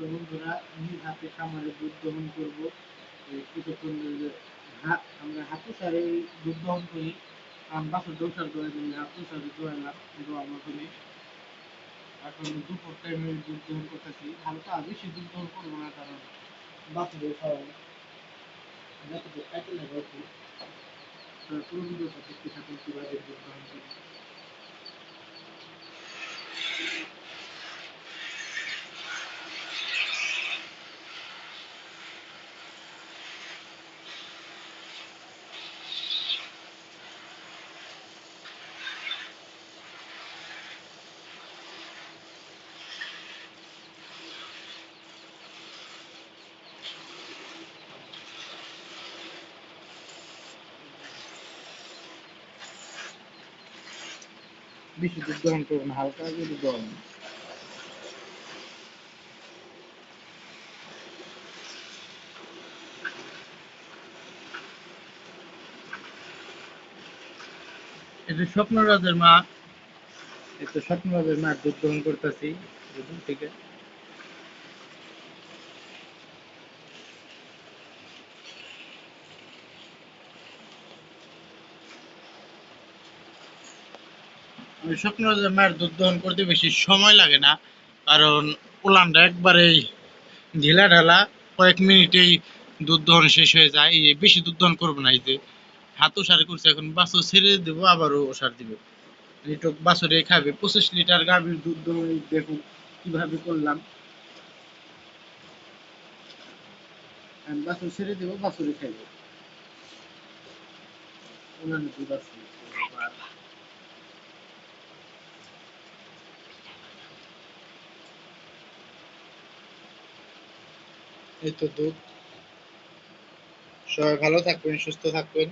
তো বন্ধুরা নিজ হাতে খামারে দুধ দহন করব। কিছুক্ষণ আমরা হাতে সারে, দুধ দহন করি। কারণ বাসা দোসার করে দিলে হাতে সারে দোয়ালাম দোয়া মতনই এখন দুপুর টাইমে দুধ দহন করতেছি। হালকা বেশি দুধ দহন করব না, কারণ বাচ্চাদের খাওয়াই বাচ্চাদের খাইতে লাগে একটু তো পুরো ভিডিওটা দেখতে থাকুন কীভাবে দুধ দহন করি। বেশি দুধ গরম করব না হালকা করে দহন এটা স্বপ্নরাজের মা। এটা স্বপ্নরাজের মা দুধ গ্রহণ করতেছি দুধ থেকে। আমি মায়ের দুধ দহন করতে বেশি সময় লাগে না, কারণ উলানটা একবারেই ঢিলা ঢালা কয়েক মিনিটেই দুধ দহন শেষ হয়ে যায়, এই বেশি দুধ দহন করব না, এই যে হাতও সার করছে, এখন বাছর ছেড়ে দেবো, আবারও সার দিবে। একটু বাছরে খাবে, পঁচিশ লিটার গাভীর দুধ দহন দেখুন কীভাবে করলাম। বাছর ছেড়ে দেবো, বাছরে খাইবে। উলানে দুধ এই তো দুধ। সবাই ভালো থাকবেন সুস্থ থাকবেন।